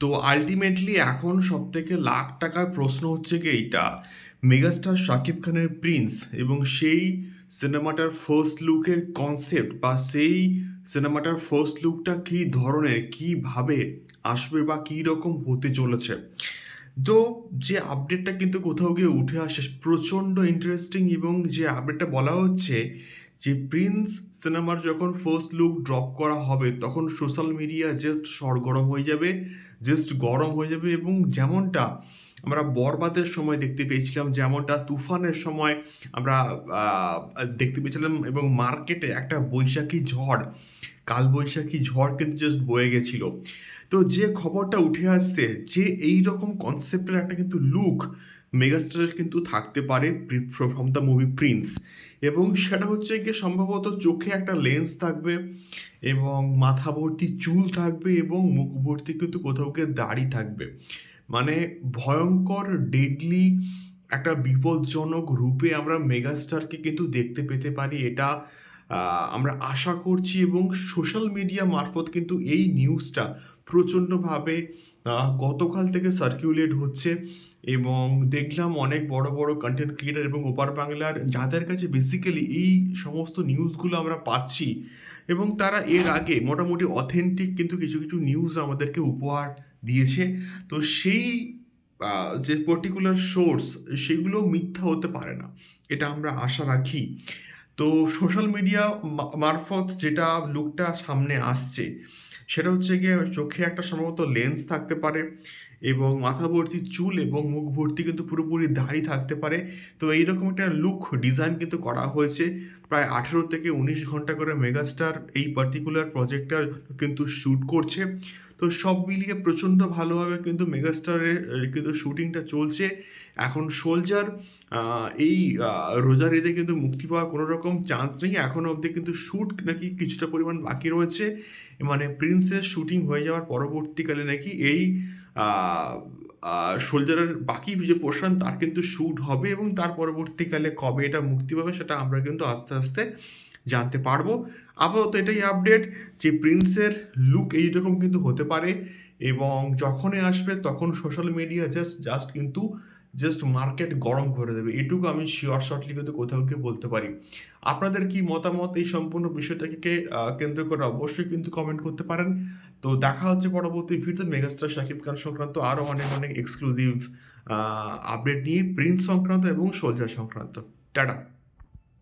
তো আলটিমেটলি এখন সব থেকে লাখ টাকার প্রশ্ন হচ্ছে কি এইটা। মেগাস্টার শাকিব খানের প্রিন্স এবং সেই সিনেমাটার ফার্স্ট লুকের কনসেপ্ট বা সেই সিনেমাটার ফার্স্ট লুকটা কী ধরনের, কীভাবে আসবে বা কী রকম হতে চলেছে। তো যে আপডেটটা কিন্তু কোথাও গিয়ে উঠে আসে, প্রচণ্ড ইন্টারেস্টিং এবং যে আপডেটটা বলা হচ্ছে যে প্রিন্স সিনেমার যখন ফার্স্ট লুক ড্রপ করা হবে, তখন সোশ্যাল মিডিয়া জাস্ট সরগরম হয়ে যাবে জাস্ট গরম হয়ে যাবে এবং যেমনটা আমরা বরবাদের সময় দেখতে পেয়েছিলাম, যেমনটা তুফানের সময় আমরা দেখতে পেয়েছিলাম এবং মার্কেটে একটা বৈশাখী ঝড় কালবৈশাখী ঝড় কিন্তু জাস্ট বয়ে গেছিল। তো যে খবরটা উঠে আসছে যে এই রকম কনসেপ্টের একটা কিন্তু লুক মেগাস্টারের কিন্তু থাকতে পারে ফ্রম দ্য মুভি প্রিন্স এবং সেটা হচ্ছে গিয়ে সম্ভবত চোখে একটা লেন্স থাকবে এবং মাথা ভর্তি চুল থাকবে এবং মুখ ভর্তি কিন্তু কোথাও গিয়ে দাড়ি থাকবে। মানে ভয়ঙ্কর ডেডলি একটা বিপজ্জনক রূপে আমরা মেগাস্টারকে কিন্তু দেখতে পেতে পারি। এটা আমরা আশা করছি এবং সোশ্যাল মিডিয়া মারফত কিন্তু এই নিউজটা প্রচণ্ডভাবে গতকাল থেকে সার্কুলেট হচ্ছে এবং দেখলাম অনেক বড় বড় কন্টেন্ট ক্রিয়েটার এবং ওপার বাংলার যাদের কাছে বেসিক্যালি এই সমস্ত নিউজগুলো আমরা পাচ্ছি এবং তারা এর আগে মোটামুটি অথেন্টিক কিন্তু কিছু কিছু নিউজ আমাদেরকে উপহার দিয়েছে। তো সেই যে পার্টিকুলার সোর্স সেগুলো মিথ্যা হতে পারে না। এটা আমরা আশা রাখি। তো সোশ্যাল মিডিয়া মারফত যেটা লুকটা সামনে আসছে, সেটা হচ্ছে গিয়ে চোখে একটা সম্ভবত লেন্স থাকতে পারে এবং মাথা ভর্তি চুল এবং মুখ ভর্তি কিন্তু পুরোপুরি দাড়ি থাকতে পারে। তো এইরকম একটা লুক ডিজাইন কিন্তু করা হয়েছে। প্রায় আঠেরো থেকে উনিশ ঘণ্টা করে মেগাস্টার এই পার্টিকুলার প্রজেক্টটার কিন্তু শ্যুট করছে। তো সব মিলিয়ে প্রচণ্ড ভালোভাবে কিন্তু মেগাস্টারের কিন্তু শুটিংটা চলছে। এখন সোলজার এই রোজার ঈদে কিন্তু মুক্তি পাওয়ার কোনো রকম চান্স নেই। এখনও অবধি কিন্তু শ্যুট নাকি কিছুটা পরিমাণ বাকি রয়েছে। মানে প্রিন্সের শ্যুটিং হয়ে যাওয়ার পরবর্তীকালে নাকি এই সোলজারের বাকি যে পোর্শন, তার কিন্তু শ্যুট হবে এবং তার পরবর্তীকালে কবে এটা মুক্তি পাবে সেটা আমরা কিন্তু আস্তে আস্তে জানতে পারব। আপাতত এটাই আপডেট যে প্রিন্সের লুক এইরকম কিন্তু হতে পারে এবং যখনই আসবে তখন সোশ্যাল মিডিয়া জাস্ট জাস্ট কিন্তু জাস্ট মার্কেট গরম করে দেবে। এটুকু আমি শিওর শর্টলি কিন্তু কোথাও গিয়ে বলতে পারি। আপনাদের কি মতামত এই সম্পূর্ণ বিষয়টাকে কেন্দ্র করে অবশ্যই কিন্তু কমেন্ট করতে পারেন। তো দেখা হচ্ছে পরবর্তী ভিডিও মেগাস্টার শাকিব খান সংক্রান্ত আরও অনেক অনেক এক্সক্লুসিভ আপডেট নিয়ে। প্রিন্স সংক্রান্ত এবং সোলজার সংক্রান্ত। টাটা